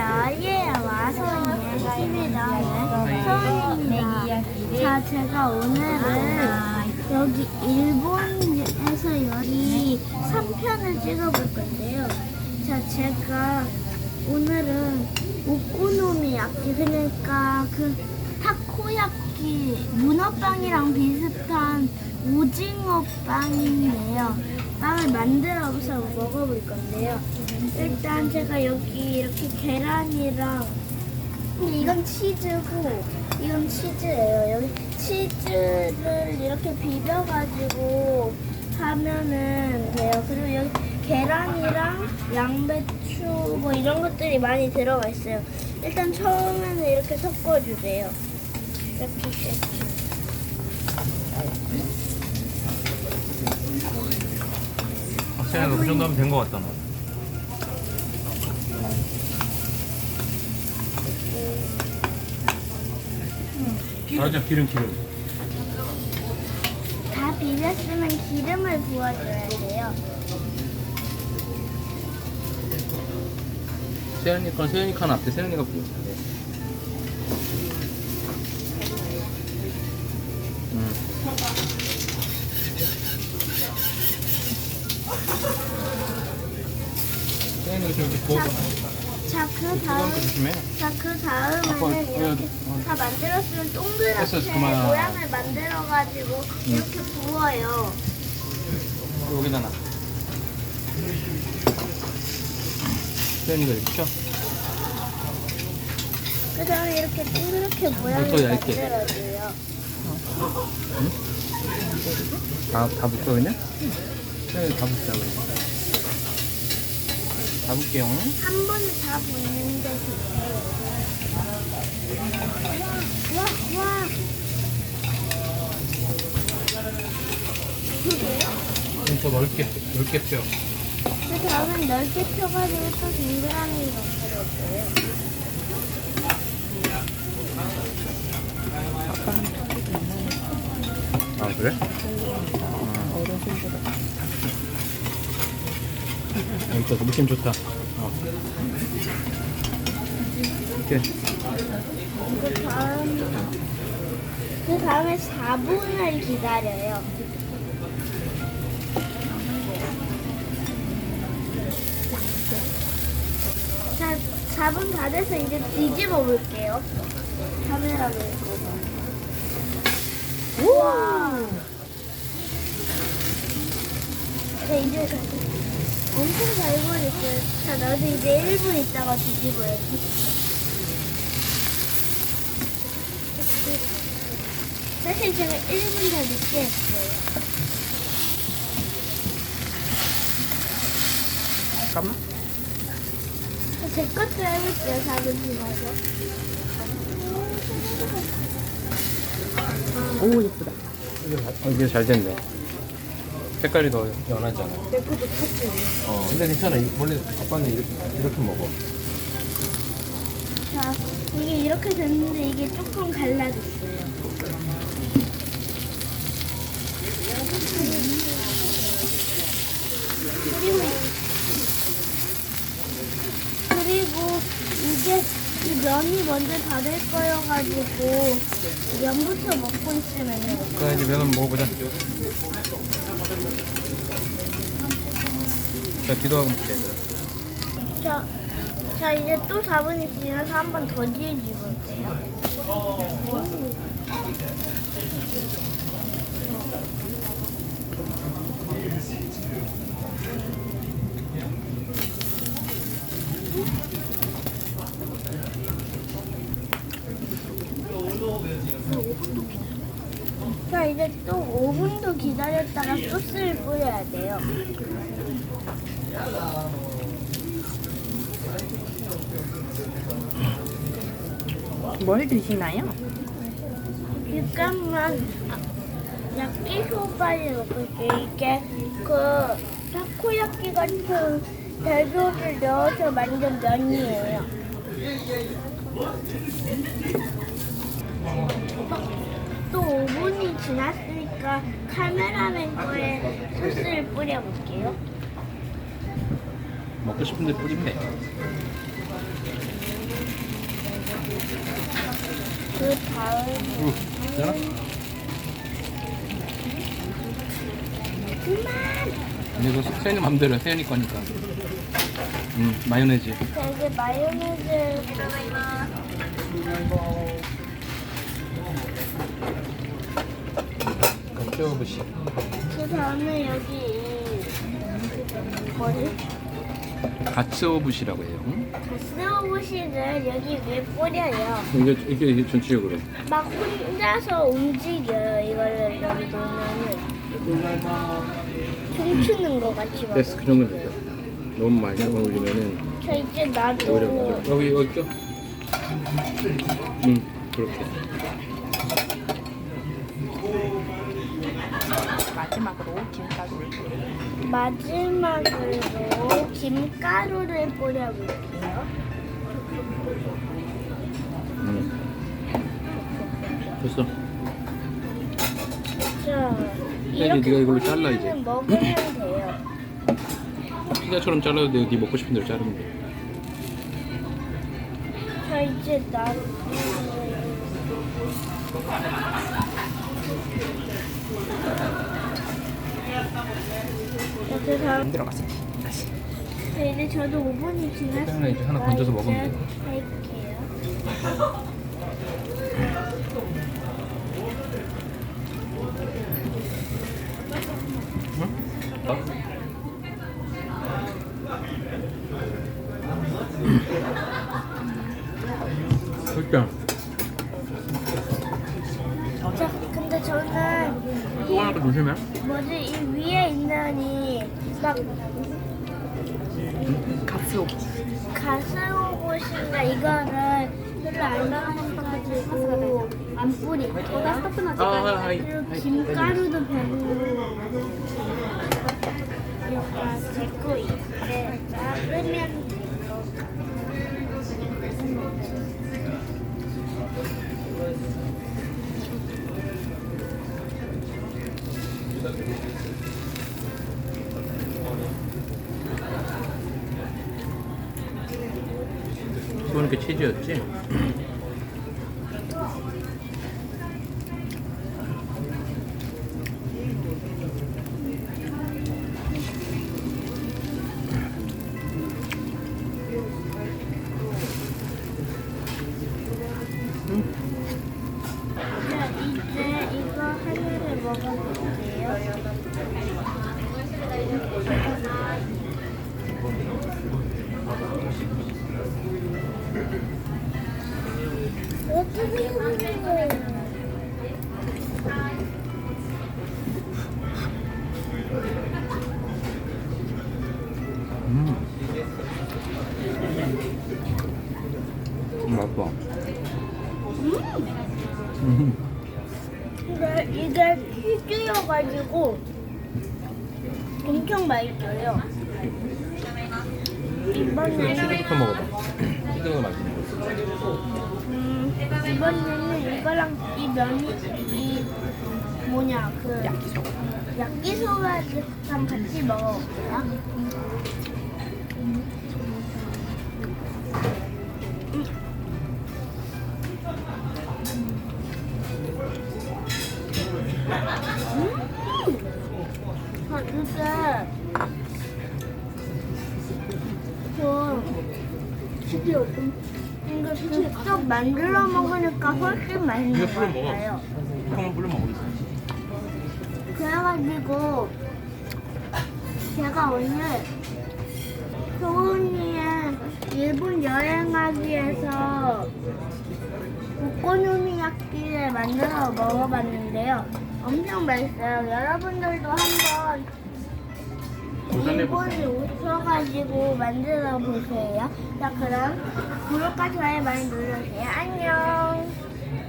아예 와서의 TV랑 서울입니다. 자, 제가 오늘은 여기 일본에서 여기 3편을 찍어볼 건데요. 자, 제가 오늘은 오코노미야끼 그러니까 그 타코야끼 문어빵이랑 비슷한 오징어 빵인데요. 빵을 만들어서 먹어볼 건데요. 일단 제가 여기 이렇게 계란이랑 근데 이건 치즈고 이건 치즈예요. 여기 치즈를 이렇게 비벼가지고 하면은 돼요. 그리고 여기 계란이랑 양배추 뭐 이런 것들이 많이 들어가 있어요. 일단 처음에는 이렇게 섞어주세요. 이렇게 이렇게. 확실히 그 정도 하면 된 것 같다 너. 맞아 기름 기름 다 비볐으면 기름을 부어줘야 돼요. 세연이 건 세연이 칸 앞에 세연이가 부어 자, 그 뜨거운 다음, 자, 그 다음에는 이렇게 어. 다 만들었으면 동그랗게. 모양을 만들어가지고 이렇게 부어요. 여기다 놔 세연이가 이렇게 쳐그 다음에 이렇게 동그랗게 모양을 더 얇게. 만들어줘요. 다, 다 묶어 그냥? 네, 다 묶자 그래. 다 묶게요. 한 번에 다 붓는데 좋대요. 와, 와. 그게요? 좀더 넓게, 넓게 펴. 그 다음에 넓게 펴가지고 또 동그라미 만들어줘요. 아, 그래? 또 느낌 좋다. 어. 이렇게. 그 다음, 그 다음에 4분을 기다려요. 자, 4분 다 돼서 이제 뒤집어 볼게요. 카메라 들고. 우와! 네, 이제 엄청 잘 버렸어요. 자, 나도 이제 1분 있다가 뒤집어야지. 사실 제가 1분 더 늦게 했어요. 잠깐만. 제 것도 해볼게요, 작은 집어서. 오 예쁘다. 어, 이게 잘 됐네. 색깔이 더 연하잖아. 내 것도 탔지. 어, 근데 괜찮아. 이- 원래 아빠는 이렇게, 이렇게 먹어. 자, 이게 이렇게 됐는데 이게 조금 갈라졌어요. 그리고, 그리고 이게 이 면이 먼저 다될 거여가지고 면부터 먹고 있으면 돼요. 자, 이제 면 한번 먹어보자. 자, 기도하고 먹자, 얘들아. 자, 자 이제 또 4분이 지나서 한 번더 뒤집을게요. 자 이제 또 5분도 기다렸다가 소스를 뿌려야 돼요. 뭘 드시나요? 잠깐만. 야끼소바를 먹을게 이게 그 타코야끼 같은 재료를 넣어서 만든 면이에요. 또 5분이 지났으니까 카메라맨 거에 소스를 뿌려볼게요 먹고 싶은데 뿌립해. 음. 그 다음 응. 되나? 그만 근데 이거 세연이 맘대로 세연이 거니까. 음 마요네즈. 자, 이제 마요네즈 들어가 새우부시. 그 다음에 여기 이 뭐지? 갓새우부시라고 해요. 응? 스노우보시를 여기 위에 뿌려요. 이게 이게, 이게 전체적으로. 막 혼자서 움직여요. 이거를 여기 놓으면은 춤추는 것 같이 막. 됐어 그 정도 되죠. 너무 많이 올리면은 저 이제 오히려 나도 맞아. 여기 여기 껴. 응 그렇게. 마지막으로 김가루를 뿌려요. 마지막으로 김가루를 뿌려볼게요. 응. 됐어. 자, 네가 이렇게 이걸로 잘라, 이제. 뿌리면은 먹으면 돼요. 피자처럼 잘라도 돼. 네 먹고 싶은 대로 자르면 돼. 자, 이제 나 자, 그 다음 안 들어갔어요. 다시. 네, 이제 저도 5분이 지났으니까 그러면 이제 하나 건져서 먹으면 이제 돼. 할게요. 조심해. 뭐지 이 위에 있는 이막 가스오. 가스오봇인가 이거를 별로 안 나가가지고 안 뿌리고 아, 하이. 그리고 김가루도 별로 약간 이렇게 자르면 돼요. 이거는 그 치즈였지? 치즈여가지고 엄청 맛있어요. 이번에는 치즈부터 먹어봐. 치즈가 맛있네. 음, 이번에는 이거랑 이 면이 이 뭐냐 그 야끼소. 야끼소바랑 같이 먹어볼게요. 좀 이거 직접 만들어 먹으니까 훨씬 맛있는 것. 같아요. 콩을 뿌려 먹어. 그래가지고 제가 오늘 소은이의 일본 여행하기 위해서 오코노미야끼를 만들어 먹어봤는데요. 엄청 맛있어요. 여러분들도 한번 일본에 오셔가지고 만들어 보세요. 자 그럼 구독과 좋아요 많이 눌러주세요. 안녕.